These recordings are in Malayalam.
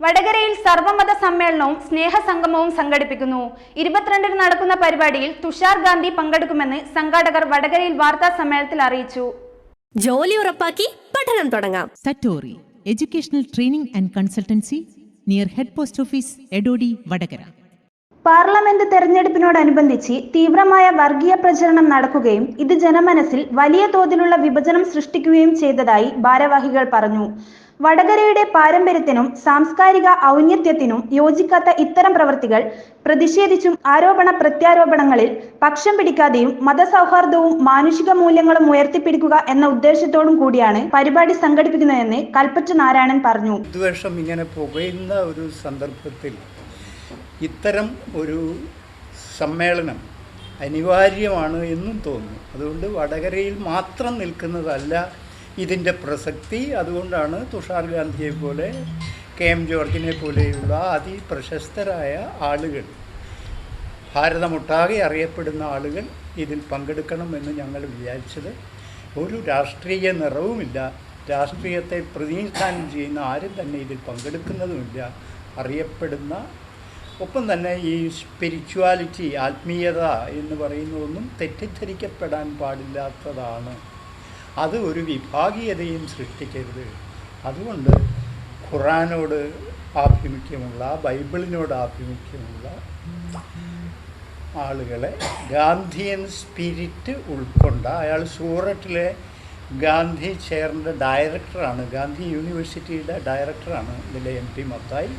വടകരയിൽ സർവമത സമ്മേളനവും സ്നേഹസംഗമവും സംഘടിപ്പിക്കുന്നു. ഇരുപത്തിരണ്ടിന് നടക്കുന്ന പരിപാടിയിൽ തുഷാർ ഗാന്ധി പങ്കെടുക്കുമെന്ന് സംഘാടകർ വടകരയിൽ വാർത്താ സമ്മേളനത്തിൽ അറിയിച്ചു. ജോലി ഉറപ്പാക്കി പഠനം തുടങ്ങാം. Satori educational training and consultancy near head post office Edodi Vadagara. Parliament തെരഞ്ഞെടുപ്പിനോടനുബന്ധിച്ച് തീവ്രമായ വർഗീയ പ്രചരണം നടക്കുകയും ഇത് ജനമനസ്സിൽ വലിയ തോതിലുള്ള വിഭജനം സൃഷ്ടിക്കുകയും ചെയ്തതായി ഭാരവാഹികൾ പറഞ്ഞു. വടകരയുടെ പാരമ്പര്യത്തിനും സാംസ്കാരിക ഔന്നത്യത്തിനും യോജിക്കാത്ത ഇത്തരം പ്രവൃത്തികൾ പ്രതിഷേധിച്ചും ആരോപണ പ്രത്യാരോപണങ്ങളിൽ പക്ഷം പിടിക്കാതെയും മതസൗഹാർദ്ദവും മാനുഷിക മൂല്യങ്ങളും ഉയർത്തിപ്പിടിക്കുക എന്ന ഉദ്ദേശത്തോടും കൂടിയാണ് പരിപാടി സംഘടിപ്പിക്കുന്നതെന്ന് കൽപ്പറ്റ നാരായണൻ പറഞ്ഞു. ഇങ്ങനെ പുകയുന്ന ഒരു സന്ദർഭത്തിൽ ഇത്തരം ഒരു സമ്മേളനം അനിവാര്യമാണ് എന്നും തോന്നുന്നു. അതുകൊണ്ട് വടകരയിൽ മാത്രം നിൽക്കുന്നതല്ല ഇതിന്റെ പ്രസക്തി. അതുകൊണ്ടാണ് തുഷാർ ഗാന്ധിയെ പോലെ കെ എം ജോർജിനെ പോലെയുള്ള അതിപ്രശസ്തരായ ആളുകൾ ഭാരതമൊട്ടാകെ അറിയപ്പെടുന്ന ആളുകൾ ഇതിൽ പങ്കെടുക്കണമെന്ന് ഞങ്ങൾ വിചാരിച്ചത്. ഒരു രാഷ്ട്രീയ നിറവുമില്ല. രാഷ്ട്രീയത്തെ പ്രതിനിധാനം ചെയ്യുന്ന ആരും തന്നെ ഇതിൽ പങ്കെടുക്കുന്നതുമില്ല. അറിയപ്പെടുന്ന ഒപ്പം തന്നെ ഈ സ്പിരിച്വാലിറ്റി ആത്മീയത എന്ന് പറയുന്നതൊന്നും തെറ്റിദ്ധരിക്കപ്പെടാൻ പാടില്ലാത്തതാണ്. അത് ഒരു വിഭാഗീയതയും സൃഷ്ടിക്കരുത്. അതുകൊണ്ട് ഖുറാനോട് ആഭിമുഖ്യമുള്ള ബൈബിളിനോട് ആഭിമുഖ്യമുള്ള ആളുകളെ ഗാന്ധിയൻ സ്പിരിറ്റ് ഉൾക്കൊണ്ട അയാൾ സൂററ്റിലെ ഗാന്ധി ചെയറിന്റെ ഡയറക്ടറാണ് ഗാന്ധി യൂണിവേഴ്സിറ്റിയുടെ ഡയറക്ടറാണ് ഇതിലെ M P Mathai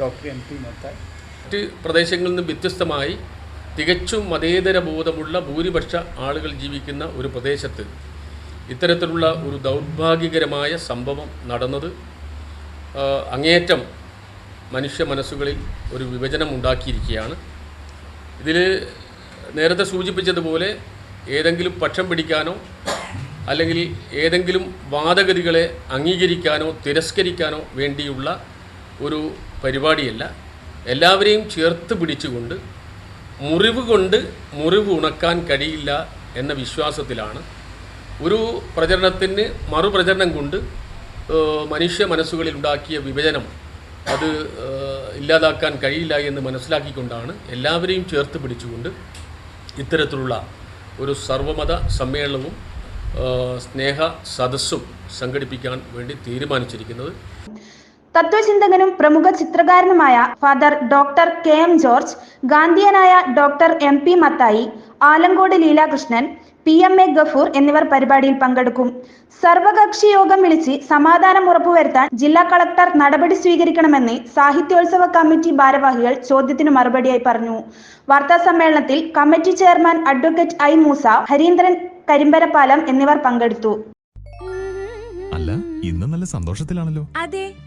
doctor M P Mathai. മറ്റ് പ്രദേശങ്ങളിൽ നിന്ന് വ്യത്യസ്തമായി തികച്ചും മതേതര ബോധമുള്ള ഭൂരിപക്ഷ ആളുകൾ ജീവിക്കുന്ന ഒരു പ്രദേശത്ത് ഇത്തരത്തിലുള്ള ഒരു ദൗർഭാഗ്യകരമായ സംഭവം നടന്നത് അങ്ങേയറ്റം മനുഷ്യ മനസ്സുകളിൽ ഒരു വിഭജനം ഉണ്ടാക്കിയിരിക്കുകയാണ്. ഇതിൽ നേരത്തെ സൂചിപ്പിച്ചതുപോലെ ഏതെങ്കിലും പക്ഷം പിടിക്കാനോ അല്ലെങ്കിൽ ഏതെങ്കിലും വാദഗതികളെ അംഗീകരിക്കാനോ തിരസ്കരിക്കാനോ വേണ്ടിയുള്ള ഒരു പരിപാടിയല്ല. എല്ലാവരെയും ചേർത്ത് പിടിച്ചുകൊണ്ട് മുറിവ് കൊണ്ട് മുറിവ് ഉണക്കാൻ കഴിയില്ല എന്ന വിശ്വാസത്തിലാണ് ഒരു പ്രചരണത്തിന് മറുപ്രചരണം കൊണ്ട് മനുഷ്യ മനസ്സുകളിൽ ഉണ്ടാക്കിയ വിഭജനം അത് ഇല്ലാതാക്കാൻ കഴിയില്ല എന്ന് മനസ്സിലാക്കിക്കൊണ്ടാണ് എല്ലാവരെയും ചേർത്ത് പിടിച്ചുകൊണ്ട് ഇത്തരത്തിലുള്ള ഒരു സർവമത സമ്മേളനവും സ്നേഹ സദസ്സും സംഘടിപ്പിക്കാൻ വേണ്ടി തീരുമാനിച്ചിരിക്കുന്നത്. തത്വചിന്തകനും പ്രമുഖ ചിത്രകാരനുമായ father doctor K M George ഗാന്ധിയനായ doctor M P Mathai Alankode Leelakrishnan P M A Gafoor എന്നിവർ പരിപാടിയിൽ പങ്കെടുക്കും. സർവകക്ഷി യോഗം വിളിച്ച് സമാധാനം ഉറപ്പുവരുത്താൻ ജില്ലാ കളക്ടർ നടപടി സ്വീകരിക്കണമെന്ന് സാഹിത്യോത്സവ കമ്മിറ്റി ഭാരവാഹികൾ ചോദ്യത്തിന് മറുപടിയായി പറഞ്ഞു. വാർത്താ സമ്മേളനത്തിൽ committee chairman advocate I Moosa Harindran Karimbarappalam എന്നിവർ പങ്കെടുത്തു. അല്ല ഇന്ന് നല്ല സന്തോഷത്തിലാണല്ലോ. അതെ.